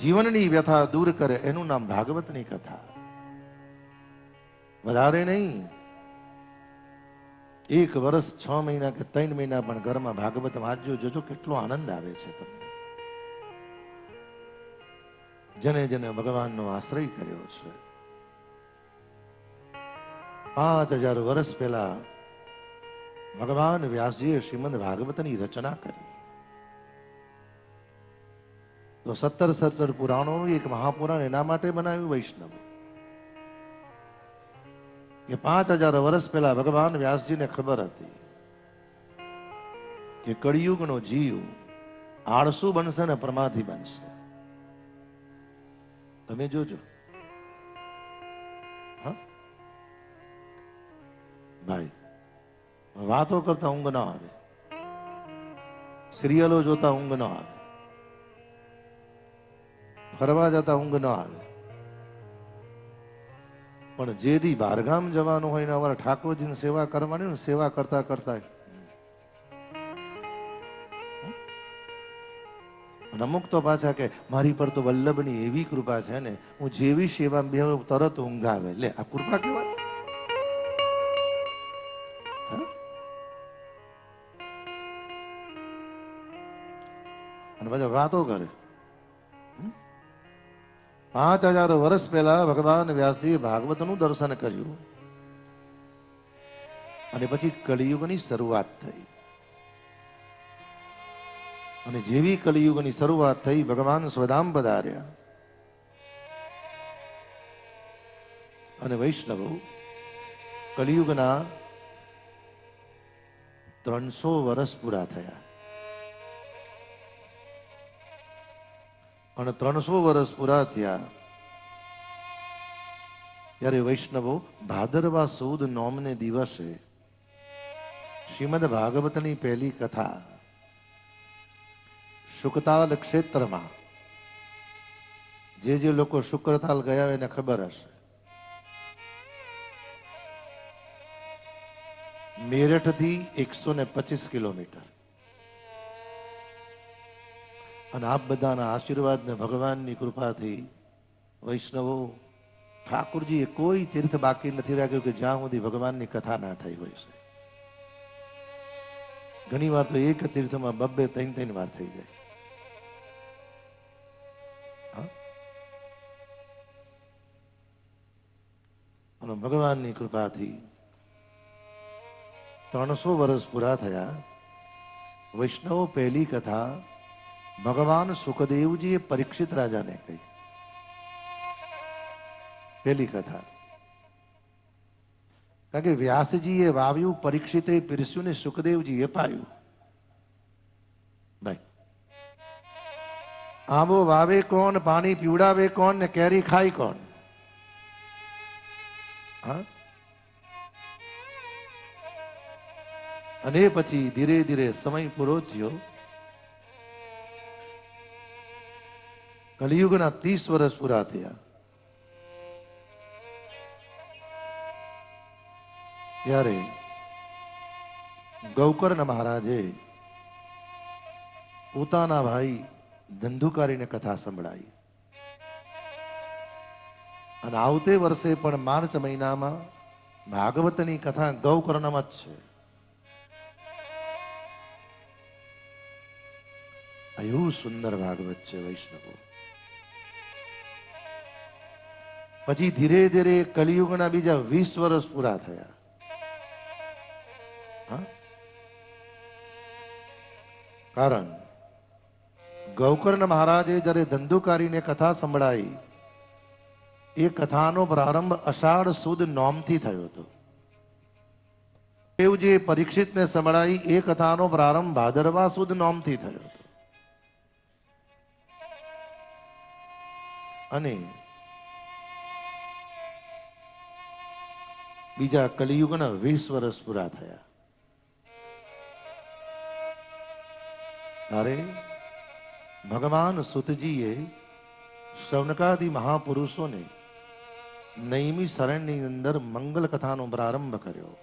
જીવનની વ્યથા દૂર કરે, એનું નામ ભાગવતની કથા. વધારે નહીં. એક વર્ષ છ મહિના કે ત્રણ મહિના પણ ઘરમાં ભાગવત વાંચજો, જોજો કેટલો આનંદ આવે છે તમને. જેને જેને ભગવાનનો આશ્રય કર્યો છે. પાંચ હજાર વર્ષ પહેલા ભગવાન વ્યાસજીએ શ્રીમદ ભાગવતની રચના કરી. તો સત્તર સત્તર પુરાણોનું એક મહાપુરાણ એના માટે બનાવ્યું વૈષ્ણવ. કે પાંચ હજાર વર્ષ પહેલા ભગવાન વ્યાસજીને ખબર હતી કે કળિયુગનો જીવ આળસુ બનશે ને પ્રમાથી બનશે. તમે જોજો. હા? ભાઈ, વાતો કરતા ઊંઘ ન આવે. સિરિયલો જોતા ઊંઘ ન આવે. ફરવા જતા ઊંઘ ન આવે. પણ જે દી બહારગામ જવાનું હોય ને અમારે ઠાકોરજીની સેવા કરવાની ને સેવા કરતા કરતા અમુક તો પાછા કે મારી પર તો વલ્લભની એવી કૃપા છે ને, હું જેવી સેવા બે તરત ઊંઘ આવે લે, આ કૃપા કેવાય? અને પાછા વાતો કરે? પાંચ હજાર વર્ષ પહેલા ભગવાન વ્યાસજી ભાગવતનું દર્શન કર્યું. અને પછી કળિયુગની શરૂઆત થઈ. અને જેવી કળિયુગની શરૂઆત થઈ, ભગવાન સ્વધામ પધાર્યા. અને વૈષ્ણવો, કલિયુગના ત્રણસો વર્ષ પૂરા થયા. અને ત્રણસો વર્ષ પૂરા થયા. ત્યારે વૈષ્ણવો ભાદરવા સૌદ નોમને દિવસે શ્રીમદ ભાગવતની પહેલી કથા શુકતાલ ક્ષેત્રમાં. જે જે લોકો શુક્રતાલ ગયા એને ખબર હશે. મેરઠથી એકસો ને પચીસ કિલોમીટર. અને આપ બધાના આશીર્વાદ ને ભગવાનની કૃપાથી, વૈષ્ણવો ઠાકુરજીએ કોઈ તીર્થ બાકી નથી રાખ્યું કે જ્યાં સુધી ભગવાનની કથા ના થઈ હોય છે. ઘણી વાર તો એક તીર્થમાં બબ્બે ત્રણ ત્રણ વાર થઈ જાય? અને ભગવાનની કૃપાથી ત્રણસો વર્ષ પૂરા થયા. વૈષ્ણવ પહેલી કથા ભગવાન સુખદેવજીએ પરીક્ષિત રાજાને કહી. પેલી કથા. કારણ કે વ્યાસજીએ વાવ્યું, પરીક્ષિતે પીરસ્યું ને સુખદેવજીએ પાયું ભાઈ આંબો વાવે કોણ, પાણી પીવડાવે કોણ ને કેરી ખાય કોણ? હા? અને પછી ધીરે ધીરે સમય પૂરો થયો. કલિયુગના ત્રીસ વર્ષ પૂરા થયા. ત્યારે ગૌકર્ણ મહારાજે પોતાના ભાઈ ધંધુકારીને કથા સંભળાવી અને આવતે વર્ષે પણ માર્ચ મહિનામાં ભાગવતની કથા ગૌકર્ણમાં જ છે. એવું સુંદર ભાગવત છે વૈષ્ણવો. પછી ધીરે ધીરે કલિયુગના બીજા વીસ વર્ષ પૂરા થયા? કારણ, ગૌકર્ણ મહારાજે જ્યારે ધંધુકારીને કથા સંભળાઈ, એ કથાનો પ્રારંભ અષાઢ સુદ નોમથી થયો હતો. એવું જે પરીક્ષિતને સંભળાઈ એ કથાનો પ્રારંભ ભાદરવા સુદ નોમથી થયો હતો. અને બીજા કલિયુગના વીસ વર્ષ પૂરા થયા. ત્યારે ભગવાન સુતજીએ શૌનકાદિ મહાપુરુષોને નૈમી શરણની અંદર મંગલ કથાનો પ્રારંભ કર્યો.